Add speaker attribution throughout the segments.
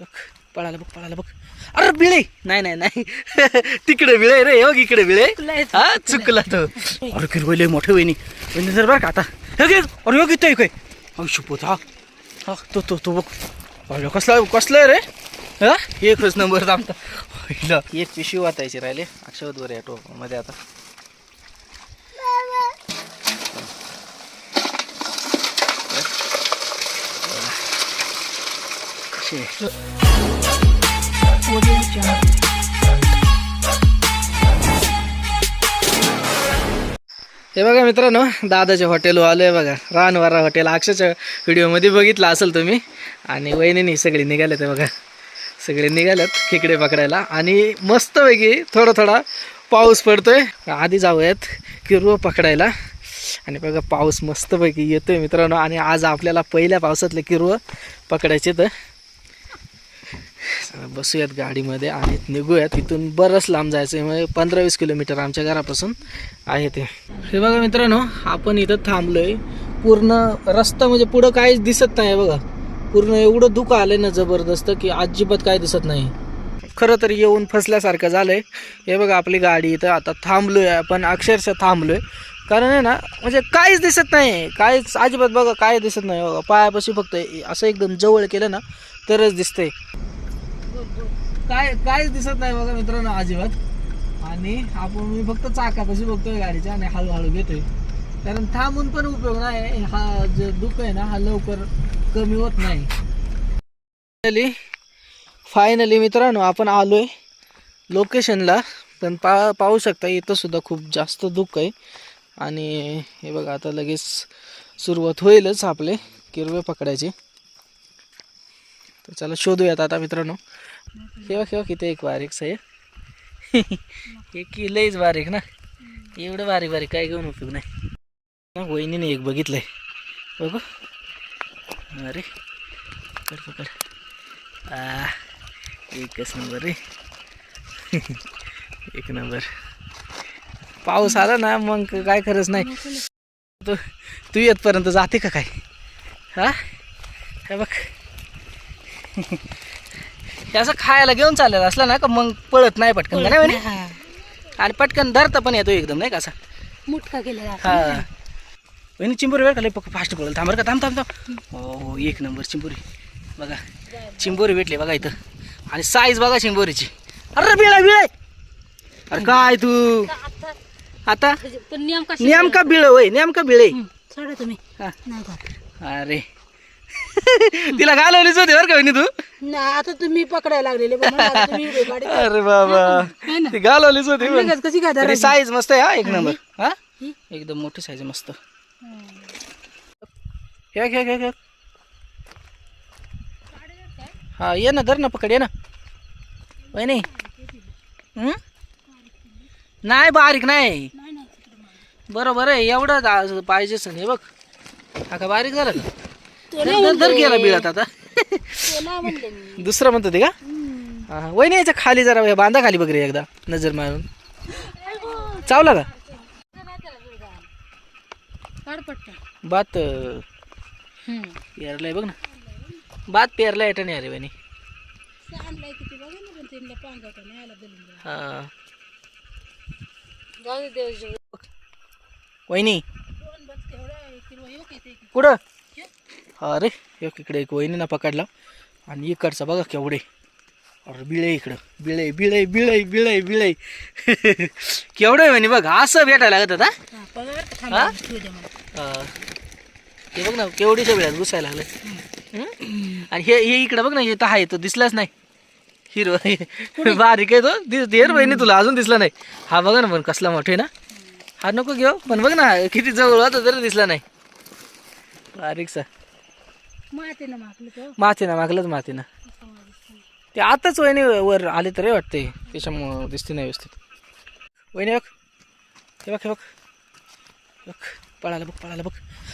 Speaker 1: बघ पळाला बघ पळाला बघ. अरे बिळे! नाही नाही नाही. तिकडे बिळे रे हो इकडे बिळे. हा चुकला तो. अरे किरवय लय मोठे वहिनी. वहिनी जर बरं का आता. हे अरे हो किती काय अहो शुपोत हा. हा तो तो तो बघ. अरे कसला कसलं रे? हा? एकच नंबर पहिलं एक पिशवी वाचायची राहिले. अक्षवत वर या मध्ये आता. अशी हे बघा मित्रांनो दादाचे हॉटेलवर आलो आहे बघा. रानवारा हॉटेल अक्षरच्या व्हिडिओमध्ये बघितलं असेल तुम्ही. आणि वहिनी सगळे निघाले ते बघा. सगळे निघालेत खेकडे पकडायला. आणि मस्तपैकी थोडा थोडा पाऊस पडतोय. आधी जाऊयात किरव पकडायला. आणि बघा पाऊस मस्तपैकी येतोय मित्रांनो. आणि आज आपल्याला पहिल्या पावसातले किरव पकडायचे तर बसूयात गाडीमध्ये आणि निघूयात. इथून बरंच लांब जायचं आहे. म्हणजे पंधरा वीस किलोमीटर आमच्या घरापासून आहे ते. हे बघा मित्रांनो आपण इथं थांबलोय. पूर्ण रस्ता म्हणजे पुढं काहीच दिसत नाही बघा. पूर्ण एवढं दुःख आलंय ना जबरदस्त की अजिबात काय दिसत नाही. खरं तर येऊन फसल्यासारखं झालंय. हे बघा आपली गाडी इथं. आता थांबलोय आपण अक्षरशः थांबलोय. कारण आहे ना म्हणजे काहीच दिसत नाही. काहीच अजिबात बघा काय दिसत नाही बघा. पायापाशी फक्त असं एकदम जवळ केलं ना तरच दिसतंय. काय काहीच दिसत नाही बघा मित्रांनो अजिबात. आणि आपण मी फक्त चाकापाशी बघतोय गाडीच्या आणि हळूहळू घेतोय. कारण थांबून पण उपयोग नाही. हा जे दुःख आहे ना हा लवकर कमी होत नाही. फायनली फायनली मित्रांनो आपण आलोय लोकेशनला पण पा पाहू शकता इथं सुद्धा खूप जास्त दुःख आहे. आणि हे बघा आता लगेच सुरुवात होईलच आपले किरवे पकडायचे. तर चला शोधूयात आता मित्रांनो. केव्हा केव्हा ते एक बारीक सय हे की लईच बारीक ना. एवढं बारीक बारीक काय घेऊन उपयोग नाही. ना वहिनीने एक बघितलंय. बघू. अरे पकड पकड. आ एकच नंबर रे. एक नंबर. पाऊस आला ना मग काय खरंच नाही. तू तू येतपर्यंत जाते का काय? हा बघ. हे असं खायला घेऊन चाललेलं असलं ना का मग पळत नाही पटकन. नाही म्हणे आणि पटकन धरता पण येतो एकदम नाही का असा?
Speaker 2: मुटका केलेला
Speaker 1: हा. वहिनी चिंबोरी वेळ लई फास्ट पळेल थांबर का थांब थांब थांब. हो हो एक नंबर चिंबोरी. बघा चिंबोरी भेटली बघा इथं. आणि साईज बघा चिंबोरीची. अरे बिळा बिळे! अरे काय तू? आता?
Speaker 2: पण नेमका
Speaker 1: नेमका बिळ होय नेमका बिळे.
Speaker 2: सोडा तुम्ही.
Speaker 1: हा.
Speaker 2: नाही का
Speaker 1: अरे. तिला घालवलीच होती बरं का वहिनी तू?
Speaker 2: आता तुम्ही पकडायला लागलेले आता तुम्ही उभे
Speaker 1: अरे बाबा ती घालवलीच होती पण.
Speaker 2: लगेच कशी काय
Speaker 1: तरी
Speaker 2: धरायची?
Speaker 1: साईज मस्त आहे हा एक नंबर हा? एकदम मोठी साईज मस्त. हे घे घे घे हा ये ना धर ना पकड ये ना. वहिनी. हं? नाही बारीक नाही. बरोबर आहे एवढं जा- पाहिजेच नाही बघ. हा का बारीक झालं का? धर- गेला बिळात आता.
Speaker 2: नाही.
Speaker 1: दुसरं म्हणतो ते का?
Speaker 2: हम्म.
Speaker 1: हा वहिनी याच्या खाली जरा बांधा खाली बघ रे एकदा नजर मारून. चावला का. बात. पेरलाय बघ ना. बात पेरलाय येतं नाही अरे
Speaker 2: नाही देवाचे.
Speaker 1: वहिनी? कुठं? अरे एक इकडे एक वहिनीनं पकडला आणि इकडचा बघा केवढे. अरे बिळे इकडं. बिळे बिळे बिळे बिळे बिळे. केवढं म्हणे बघ असं भेटायला लागत आता
Speaker 2: हा,
Speaker 1: बघ ना केवढीच्या वेळात घुसायला लागलं? आणि हे हे इकडं बघ ना हे तर आहे तो दिसलाच नाही. हिरो बारीक आहे तो. दिस देर बहिणी तुला अजून दिसला नाही. हा बघा ना पण कसला मोठे ना. हा नको घेऊ पण बघ ना किती जवळ होता तरी दिसला नाही. बारीकसा.
Speaker 2: मातीनं मागलं तो.
Speaker 1: मातीना मागलंच मातीना. ते आताच वहिनी वर आले तरी वाटते त्याच्यामुळं दिसते नाही व्यवस्थित. वहिनी बघ. हे बघ हे बघ. बघ. पळाला बघ पळाला बघ.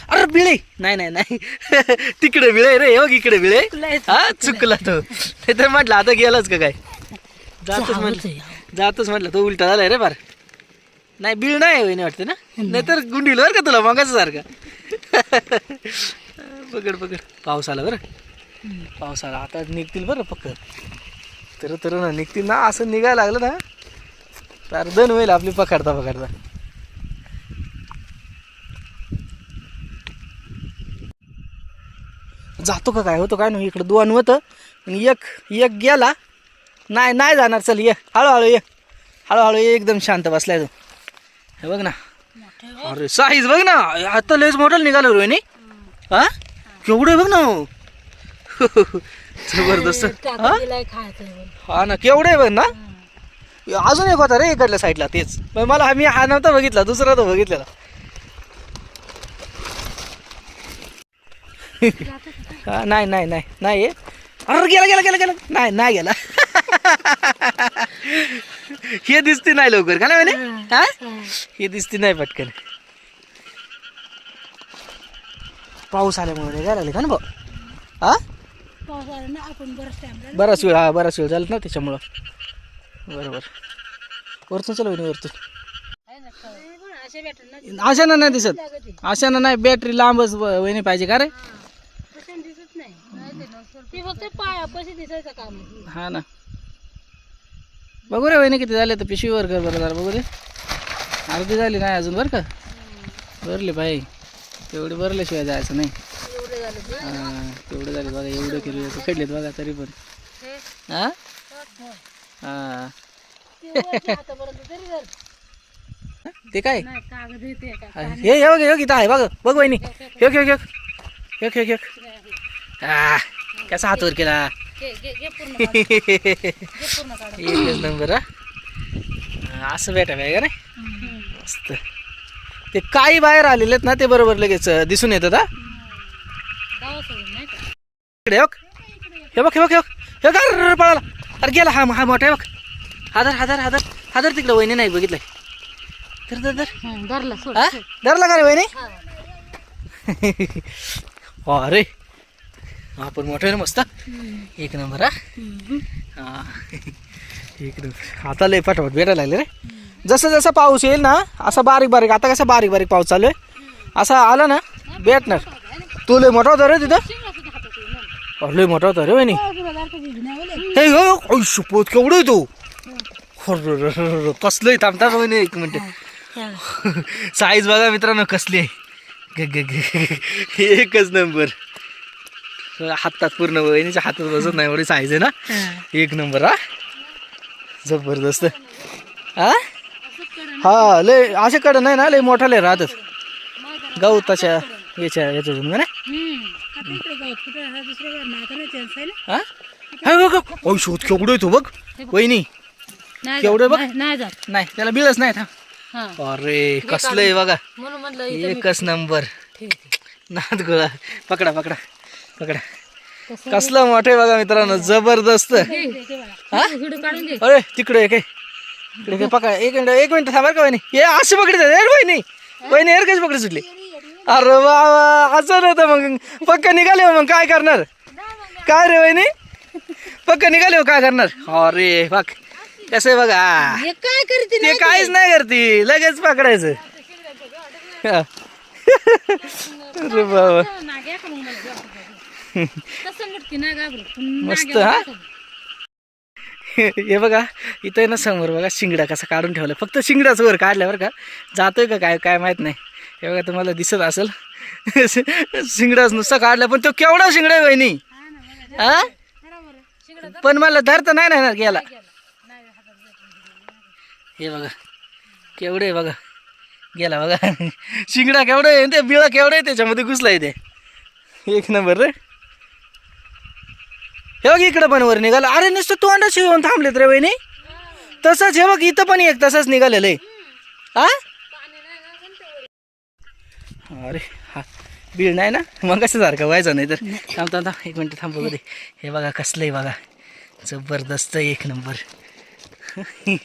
Speaker 1: अरे बिळे! नाही नाही नाही. तिकडे बिळे रे. हे बघ इकडे बिळे. हा चुकला तो. ते तर म्हटलं आता गेलाच का काय? जातच म्हटलं. जातच म्हटलं. तो उलटा झालाय रे बार नाही बीळ नाही वहिनी वाटते ना? नाहीतर गुंडील बरं का तुला? मगाच सारखा पकड पकड. पाऊस आला बरं. पावसाळा आता निघतील बरं पक्क तर तर ना निघतील ना असं निघायला लागलं ना. तर दन होईल आपली पकडता पकडता. जातो का काय? होतो काय नाही इकडं दोन होतं. आणि एक एक गेला. नाही नाही जाणार. चल ये. हळूहळू ये. हळूहळू ये एकदम शांत बसलाय तू. हे बघ ना.
Speaker 2: हो.
Speaker 1: अरे साईज बघ ना. आता लयच मोठं निघालो रोहिणी हा? केवढं आहे बघ ना. हो. जबरदस्त हा? हा ना केवढं आहे बघ ना. अजून एक होता रे इकडल्या साईडला तेच. पण मला आम्ही हा नव्हता बघितला दुसरा तो बघितलेला. हा, नाही नाही नाही नाही आहे. अरे गेला गेला गेला गेला. नाही नाही गेला. हे दिसते नाही लवकर का नाही म्हणे? हा. हे दिसते नाही पटकन. पाऊस आल्यामुळे काय लागले का ना भाऊ? हा
Speaker 2: पाऊस आला ना आपण बरंच टाइम झाला
Speaker 1: बराच वेळ हा बराच वेळ झाला ना त्याच्यामुळं. बरोबर. वरतून चला वहिनी वरतून.
Speaker 2: आहे ना असे ना
Speaker 1: अशानं नाही दिसत. अशानं नाही बॅटरी लांबच व- वहिनी पाहिजे का रे?
Speaker 2: तशाने दिसत नाही ती फक्त पायापाशी दिसायचं काम आहे.
Speaker 1: हा ना. बघू रे वहिनी किती झाले तर पिशवीवर कर बरं जरा बघू दे अर्धी झाली नाही अजून बरं का? भरले बाई. तेवढे भरल्याशिवाय जायचं नाही. हा, तेवढे झाले बघा एवढं केले पकडलेत बघा तरी पण.
Speaker 2: हे,
Speaker 1: हा?
Speaker 2: हो.
Speaker 1: हा.
Speaker 2: ते
Speaker 1: काय? हा, हे हे बघ हे इथं आहे. बघ बघ वहिनी. ह्यो ह्यो ह्यो ह्यो ह्यो ह्यो आ, कसा हातवर केला? एकच नंबर हा. हा, असं भेटा का नाही मस्त. ते काही बाहेर आलेले आहेत ना ते बरोबर लगेच दिसून येतात हा? इकडे बघ. हे बघ हे बघ हे बघ. हे बघ अरे पळाला. अरे गेला हा हा मोठा आहे बघ. हादर हादर हादर. हादर तिकडे वहिनी नाही बघितलंय. तर
Speaker 2: धरला
Speaker 1: का रे वहिनी? अरे. आपण मोठं ना मस्त? एक नंबर हा? हा. एक नंबर. आता लय पटापट भेटायला लागले रे. जसं जसं पाऊस येईल ना असा बारीक बारीक आता कसा बारीक बारीक पाऊस चालू आहे? असा आला ना भेटणार. तू लय मोठा होता रे तिथं? लय मोठा होता रे वहिनी.
Speaker 2: हो?
Speaker 1: हे गो पोत केवढं तो? कसलं आहे थांबता का वहिनी एक मिनिट. साईज बघा मित्रांनो कसली आहे. एकच नंबर. हातात पूर्ण वहिनीच्या हातात बसत नाही एवढी साईज आहे ना? एक नंबर हा? जबरदस्त. हा हा लय असे कडे नाही ना लय मोठा लय याच्या
Speaker 2: हा नाही, आता नाही chance आहे ना?
Speaker 1: हा? हे शोध केवढं आहे तो बघ. वहिनी
Speaker 2: नाही
Speaker 1: केवढं बघ?
Speaker 2: नाही- नाही जात.
Speaker 1: नाही त्याला बिळच नाही था अरे कसलं आहे बघा. एकच नंबर. नाद गोळा. पकडा पकडा पकडा.
Speaker 2: कसं?
Speaker 1: कसलं मोठं बघा मित्रांनो जबरदस्त.
Speaker 2: हे-
Speaker 1: अरे तिकडे आहे काय? इकडे पकडा एक मिनिट एक मिनिट थांबा का वहिनी. हे अशी पकडत आहे रे वहिनी. वहिनी एर कशी पकडी सुटली? अरे वा वा असं नव्हतं मग. पक्क निघाले हो मग काय करणार? काय रे वहिनी? पक्क निघाले हो काय करणार? अरे बघ कसं आहे बघा.
Speaker 2: हे काय करते
Speaker 1: ते काहीच नाही करते लगेच पकडायचं. हा. अरे बाबा.
Speaker 2: नाग्या का मग मला जाऊ. तसं मुटकी नाही घाबरत. पण
Speaker 1: मस्त,
Speaker 2: नाग्याला
Speaker 1: हा? हे बघा इथं आहे ना समोर बघा शिंगडा कसा काढून ठेवला. फक्त शिंगडाच वर काढल्या बरं का. जातोय का काय काय माहीत नाही. हे बघा तुम्हाला दिसत असेल. शिंगडाच नुसता काढला पण तो केवढा शिंगडा आहे वहिनी? हा पण मला धरता नाही ना गेला हे बघा केवढे आहे बघा. गेला बघा. शिंगडा केवढं आहे ते बिळा केवढं आहे त्याच्यामध्ये घुसला आहे ते. एक नंबर रे. हे बघ इकडं पण वर निघालं. अरे नुसतं तोंडाशी येऊन थांबलेत रे वहिनी. तसंच हे बघ इथं पण एक तसंच निघालेलं आहे. हा अरे हा. बीड नाही ना? मग कसं सारखं व्हायचं नाही तर. थांब थांब थांब. एक मिनटं थांब बघू दे. हे बघा कसलं आहे बघा. जबरदस्त एक नंबर.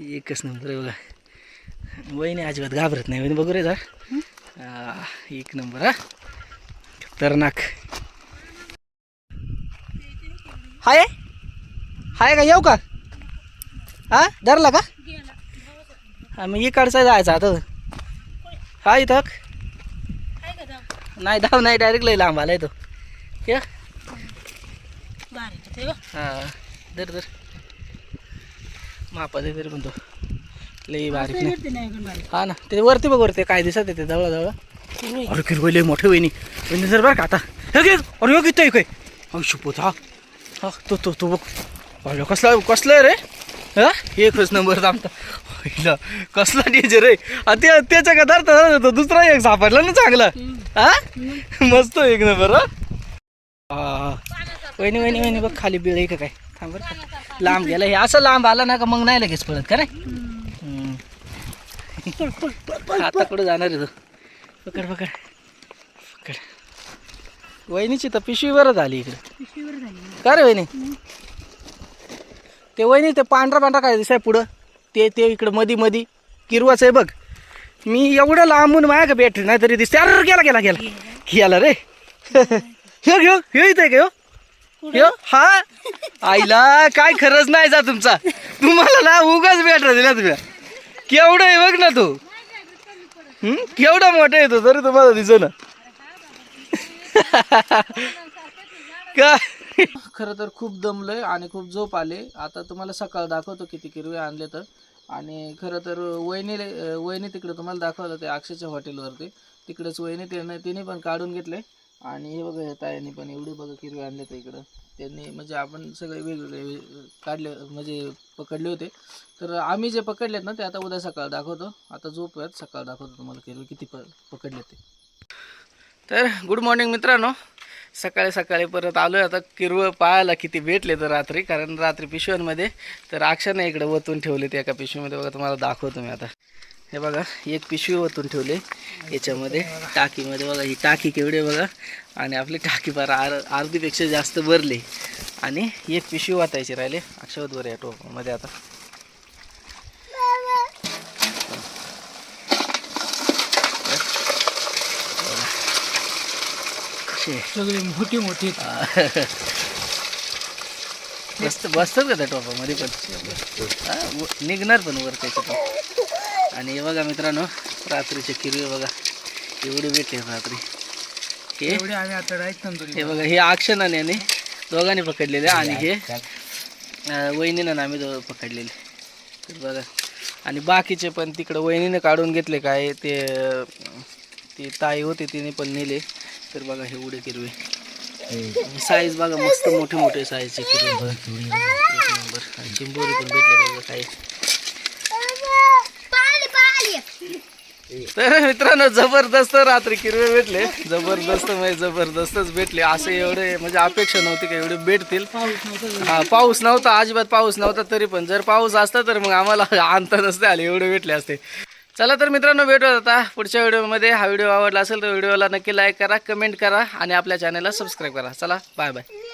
Speaker 1: एकच नंबर आहे बघा. वहिनी अजिबात घाबरत नाही. वहिनी बघू रे जर. एक नंबर हा. खतरनाक. हाय? हाय का? येऊ का? हा? धरला का. हा मग इकडचा जायचा आता. हा इथं? नाही धाव नाही डायरेक्ट लई लांब आलाय तो. हे?
Speaker 2: हे.
Speaker 1: हा दर दर मापा दे तरी पण तो लई बारीक नाही. हा ना ते वरती बघ वरती काय दिसत येते जवळ जवळ
Speaker 2: हे.
Speaker 1: अरे किरवय लय मोठे वहिनी. वहिनी जर बरं का आता. हे अरे हो किती काय अहो शुपोत हा हा तो तो तो बघ. अरे कसला कसला रे? हा? एकच नंबर आमचा हिला कसला डेंजर आहे आ, ते त्याच्या का धरता धरता तो दुसरा एक सापडला ना चांगला. हा? मस्त एक नंबर हा. वहिनी वहिनी वहिनी बघ खाली बिळ आहे का काय. थांब. लांब गेला. हे असं लांब आला ना का मग नाही लगेच पळत का नाही. आता कुठं जाणार आहे तो? पकड पकड. पकड. वहिनीची तर पिशवी बरं झाली इकडे.
Speaker 2: पिशवीवर झाली.
Speaker 1: का रे वहिनी? ते वहिनी ते पांढरा पांढरा काय दिसाय पुढं? ते ते इकडं मधी मधी. किरवाच आहे बघ. मी एवढं लांबून माया का भेट नाही तरी दिसते. अरे गेला गेला गेला. गेला. रे. ह्यो घेऊ ह्यो इथे का ह्यो? हा. आईला काय खरंच नाही जा तुमचा. तुम्हाला ना उगाच भेट दिला तुम्ही केवढं आहे बघ ना तू. हम्म? केवढा मोठा येतो तरी तुम्हाला दिसो ना खरं तर खूप दमलंय आणि खूप झोप आले. आता तुम्हाला सकाळ दाखवतो किती किरवे आणले तर. आणि खरं तर वहिनी वहिनी तिकडे तुम्हाला दाखवलं ते अक्षयच्या हॉटेलवरती. तिकडेच वहिनी त्याने तिने पण काढून घेतले. आणि हे बघा ताईने पण एवढे बघा किरवे आणले तर इकडं. त्यांनी म्हणजे आपण सगळे वेगवेगळे काढले म्हणजे पकडले होते. तर आम्ही जे पकडलेत ना ते आता उद्या सकाळ दाखवतो. आता झोप आहेत सकाळ दाखवतो तुम्हाला किरवे किती प पकडले ते. तर गुड मॉर्निंग मित्रांनो. सकाळी सकाळी परत आलो आहे आता किरवं पाहायला किती भेटले तर रात्री कारण रात्री पिशव्यांमध्ये. तर अक्षाने इकडे वतून ठेवले ते एका पिशवीमध्ये. बघा तुम्हाला दाखवतो मी आता. हे बघा एक पिशवी वतून ठेवले. याच्यामध्ये टाकीमध्ये. बघा ही टाकी केवढी बघा. आणि आपली टाकी फार आर अर्धीपेक्षा जास्त भरली. आणि एक पिशवी वाचायची राहिले. अक्षवत बरं या टोपामध्ये आता. असे
Speaker 2: सगळे मोठी मोठी.
Speaker 1: बसत बसतात का त्या टोपामध्ये पण? हा, निघणार पण वर त्याच्यातून आणि हे बघा मित्रांनो रात्रीचे किरवे बघा. एवढे भेटले रात्री. हे?
Speaker 2: एवढे आम्ही आता तंदुरी
Speaker 1: हे बघा हे अक्षन आणि दोघांनी पकडलेले आणि हे वहिनीनं आम्ही दोघं पकडलेले. तर बघा. आणि बाकीचे पण तिकडं वहिनीने काढून घेतले काय ते ती ताई होती तिने पण नेले. तर बघा हे उडे किरवे साईज बघा मस्त मोठे मोठे साईजचे किरवे एक नंबर आणि चिंबोरी पण भेटले बघा काही. तर मित्रांनो जबरदस्त रात्री किरवे भेटले. जबरदस्त म्हणजे जबरदस्तच भेटले. असे एवढे म्हणजे अपेक्षा नव्हती का एवढे भेटतील.
Speaker 2: पाऊस नव्हता
Speaker 1: हा पाऊस नव्हता अजिबात पाऊस नव्हता तरी पण. जर पाऊस असता तर मग आम्हाला आणता नसते आले एवढे भेटले असते. चला तर मित्रांनो भेटूया आता पुढच्या व्हिडिओमध्ये. हा व्हिडिओ आवडला असेल तर व्हिडिओला नक्की लाईक करा कमेंट करा आणि आपल्या चॅनलला सबस्क्राईब करा. चला बाय बाय